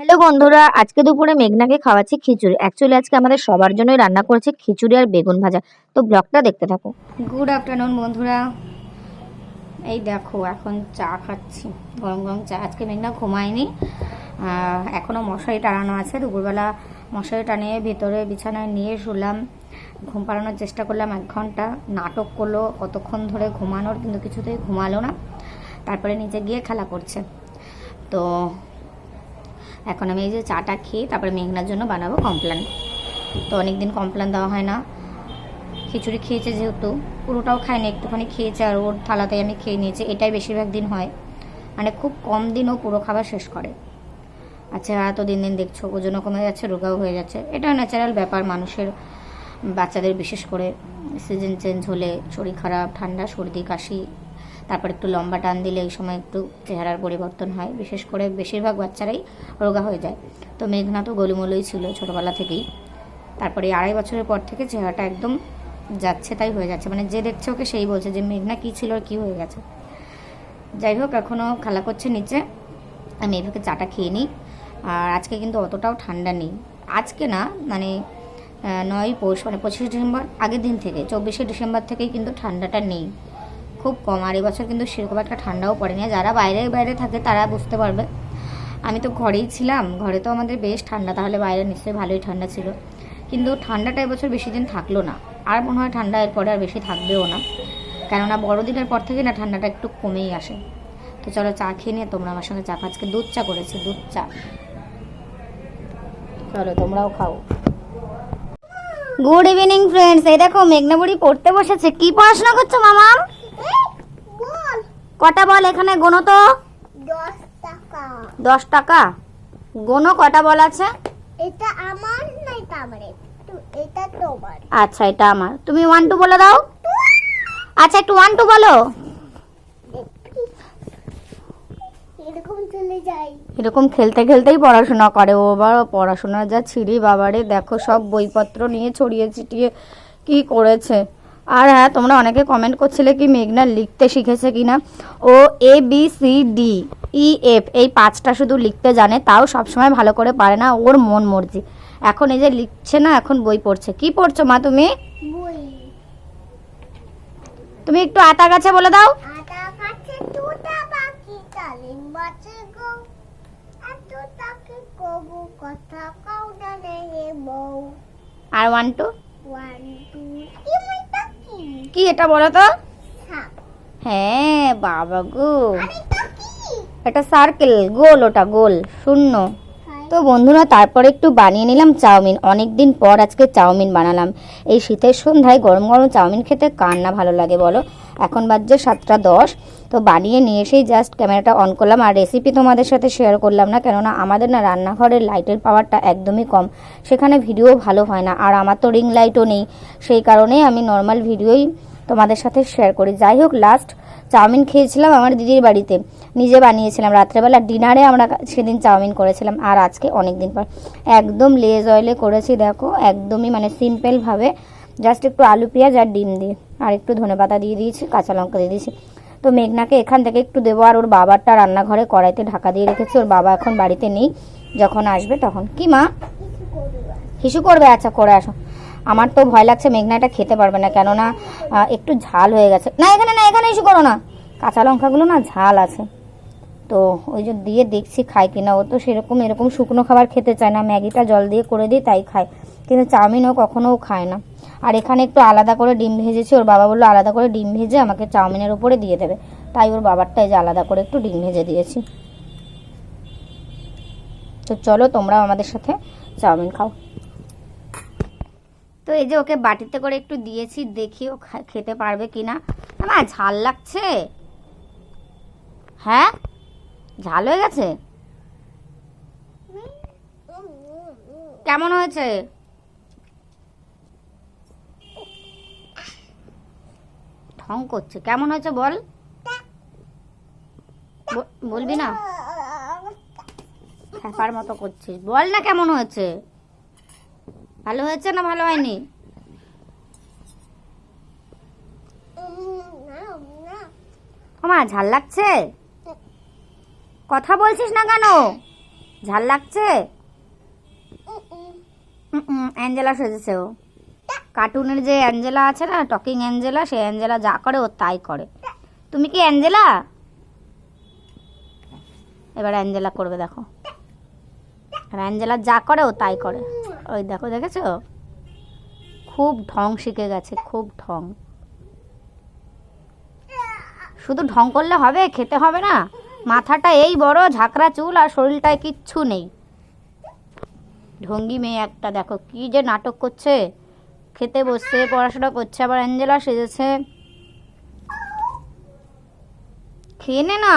Hello বন্ধুরা, আজকে দুপুরে মেঘনাকে খাওয়াচ্ছি খিচুড়ি। অ্যাকচুয়ালি আজকে আমাদের সবার জন্যই রান্না করেছে খিচুড়ি আর বেগুন ভাজা। তো ব্লগটা দেখতে থাকো। গুড আফটারনুন বন্ধুরা। এই দেখো, এখন চা খাচ্ছি। গরম গরম চা। আজকে মেঘনা ঘুমায়নি। এখনও মশারি টানানো আছে। দুপুরবেলা মশারি টানিয়ে ভেতরে বিছানায় নিয়ে শুলাম। ঘুম পাড়ানোর চেষ্টা করলাম এক ঘণ্টা। নাটক করল কতক্ষণ ধরে ঘুমানোর, কিন্তু কিছুতেই ঘুমালো না। তারপরে নিচে গিয়ে খেলা করছে। তো এখন আমি এই যে চাটা খেয়ে তারপরে মেঘনার জন্য বানাবো কমপ্লান। তো অনেক দিন কমপ্লান দেওয়া হয় না। খিচুড়ি খেয়েছে যেহেতু, পুরোটাও খায়নি, একটুখানি খেয়েছে আর ওর থালাতে আমি খেয়ে নিয়েছি, এটাই বেশিরভাগ দিন হয়। মানে খুব কম দিন ও পুরো খাবার শেষ করে। আচ্ছা আর তো দিন দিন দেখছ, ওজনও কমে যাচ্ছে, রোগাও হয়ে যাচ্ছে। এটা ন্যাচারাল ব্যাপার, মানুষের, বাচ্চাদের বিশেষ করে সিজন চেঞ্জ হলে শরীর খারাপ, ঠান্ডা, সর্দি, কাশি তারপর একটু লম্বা টান দিলে এই সময় একটু চেহারার পরিবর্তন হয়। বিশেষ করে বেশিরভাগ বাচ্চারাই রোগা হয়ে যায়। তো মেঘনা তো গলিমলই ছিল ছোটোবেলা থেকেই। তারপরে আড়াই বছরের পর থেকে চেহারাটা একদম যাচ্ছে তাই হয়ে যাচ্ছে। মানে যে দেখছে ওকে সেই বলছে যে, মেঘনা, কী ছিল আর কী হয়ে গেছে? যাই হোক এখনও খেলা করছে নিচে। আমি এইভাবে চাটা খেয়ে নিই। আর আজকে কিন্তু অতটাও ঠান্ডা নেই। আজকে না মানে নয় পৌষ মানে পঁচিশে ডিসেম্বর আগের দিন থেকে, চব্বিশে ডিসেম্বর থেকেই কিন্তু ঠান্ডাটা নেই। খুব কম। আর এবছর কিন্তু সেরকম একটা ঠান্ডাও পড়েনি। যারা বাইরে বাইরে থাকে, তারা বুঝতে পারবে। আমি তো ঘরেই ছিলাম। ঘরে তো আমাদের বেশ ঠান্ডা, তাহলে বাইরে নিশ্চয়ই ভালোই ঠান্ডা ছিল। কিন্তু ঠান্ডাটা এবছর বেশি দিন থাকল না। আর মনে হয় ঠান্ডা এরপরে আর বেশি থাকবেও না। কেননা বড়দিনের পর থেকে না ঠান্ডাটা একটু কমেই আসে। তো চলো চা খেয়ে নিয়ে তোমরা আমার সঙ্গে চা। আজকে দুধ চা করেছি, দুধ চা। চলো তোমরাও খাও। গুড ইভিনিং ফ্রেন্ডস এই দেখো, মেঘনাবুড়ি পড়তে বসেছে। কি পড়াশোনা করছ মামা বল কটা বল এখানে? গোনো তো? দশ টাকা। দশ টাকা। গোনো কটা বল আছে? এটা আমার না এটা আমার? এটা তোমার। আচ্ছা এটা আমার। তুমি ওয়ান টু বলে দাও। আচ্ছা একটু ওয়ান টু বলো। এরকম চলে যাই এরকম খেলতে খেলতেই পড়াশোনা করে। ও আবার পড়াশোনার যা ছিঁড়ি বাবারে। দেখো সব বইপত্র নিয়ে ছড়িয়ে ছিটিয়ে কি করেছে। আর হ্যাঁ তোমরা অনেকে কমেন্ট করছিলে কি মেঘনা লিখতে শিখেছে কি না ও A B C D E F এই পাঁচটা শুধু লিখতে জানে তাও সবসময় ভালো করে পারে না ওর মন মর্জি। এখন এই যে লিখছে না এখন বই পড়ছে। কি পড়ছো মা তুমি? বই। তুমি একটু আতা গাছে বলে দাও। আর ওয়ান টু ওয়ান টু কি এটা বলো তো? হ্যাঁ বাবা গো। এটা এটা সার্কেল গোল ওটা গোল শূন্য। তো বন্ধুরা তারপরে একটু বানিয়ে নিলাম চাউমিন। অনেক দিন পর আজকে চাউমিন বানালাম। এই শীতের সন্ধ্যায় গরম গরম চাউমিন খেতে কার না ভালো লাগে বলো? এখন বাজছে সাতটা দশ। তো বানিয়ে নিয়ে এসেই জাস্ট ক্যামেরাটা অন করলাম। আর রেসিপি তোমাদের সাথে শেয়ার করলাম না, কেননা আমাদের না রান্নাঘরের লাইটের পাওয়ারটা একদমই কম। সেখানে ভিডিও ভালো হয় না, আর আমার তো রিং লাইটও নেই। সেই কারণেই আমি নর্মাল ভিডিওই তোমাদের সাথে শেয়ার করি। যাই হোক লাস্ট চাউমিন খেয়েছিলাম আমার দিদির বাড়িতে। নিজে বানিয়েছিলাম। রাত্রেবেলা ডিনারে আমরা সেদিন চাউমিন করেছিলাম, আর আজকে অনেক দিন পর। একদম লেজ অয়েলে করেছি, দেখো, একদমই মানে সিম্পলভাবে জাস্ট একটু আলু পেঁয়াজ আর ডিম দিয়ে। আর একটু ধনে পাতা দিয়ে দিয়েছি, কাঁচা লঙ্কা দিয়ে দিয়েছি। তো মেঘনাকে এখান থেকে একটু দেবো, আর ওর বাবারটা রান্নাঘরে কড়াইতে ঢাকা দিয়ে রেখেছি। ওর বাবা এখন বাড়িতে নেই, যখন আসবে তখন। কি মা? হিসু করবে? আচ্ছা করে আসো। আমার তো ভয় লাগছে, মেঘনা এটা খেতে পারবে না, কেননা একটু ঝাল হয়ে গেছে। না, এখানে না, এখানে ইস্যু করো না। কাঁচা লঙ্কাগুলো না ঝাল আছে। তো ওই যে দিয়ে দেখছি খায় কিনা, ও তো সেরকম, এরকম শুকনো খাবার খেতে চায় না। ম্যাগিটা জল দিয়ে করে দিই, তাই খায়। কিন্তু চাউমিনও কখনোও খায় না। আর এখানে একটু আলাদা করে ডিম ভেজেছি, ওর বাবা বলল আলাদা করে ডিম ভেজে আমাকে চাউমিনের উপরে দিয়ে দেবে। তাই ওর বাবারটা যে আলাদা করে একটু ডিম ভেজে দিয়েছি। তো চলো তোমরাও আমাদের সাথে চাউমিন খাও। তো এই যে ওকে বাটিতে করে একটু দিয়েছি, দেখি ও খেতে পারবে কিনা। না ঝাল লাগছে? হ্যাঁ? ঝাল হয়ে গেছে? কেমন হয়েছে? ঢং করছে। কেমন হয়েছে বল? বলবি না? খ্যাপার মতো করছিস বল না কেমন হয়েছে? ভালো হয়েছে না ভালো হয়নি? আমার ঝাল লাগছে? কথা বলছিস না কেন? ঝাল লাগছে? অ্যাঞ্জেলা সেজেছে ও। কার্টুনের যে অ্যাঞ্জেলা আছে না, টকিং অ্যাঞ্জেলা সে অ্যাঞ্জেলা যা করে ও তাই করে। তুমি কি অ্যাঞ্জেলা? এবার অ্যাঞ্জেলা করবে, দেখো। অ্যাঞ্জেলা যা করে ও তাই করে। ওই দেখো, দেখেছ? খুব ঢং শিখে গেছে, খুব ঢং। শুধু ঢং করলে হবে, খেতে হবে না। মাথাটা এই বড়, ঝাঁকড়া চুল আর শরীরটায় কিচ্ছু নেই। ঢঙ্গি মেয়ে একটা, দেখো কি যে নাটক করছে। খেতে বসছে পড়াশোনা করছে আবার অ্যাঞ্জেলা সেজেছে। খেয়ে নে না।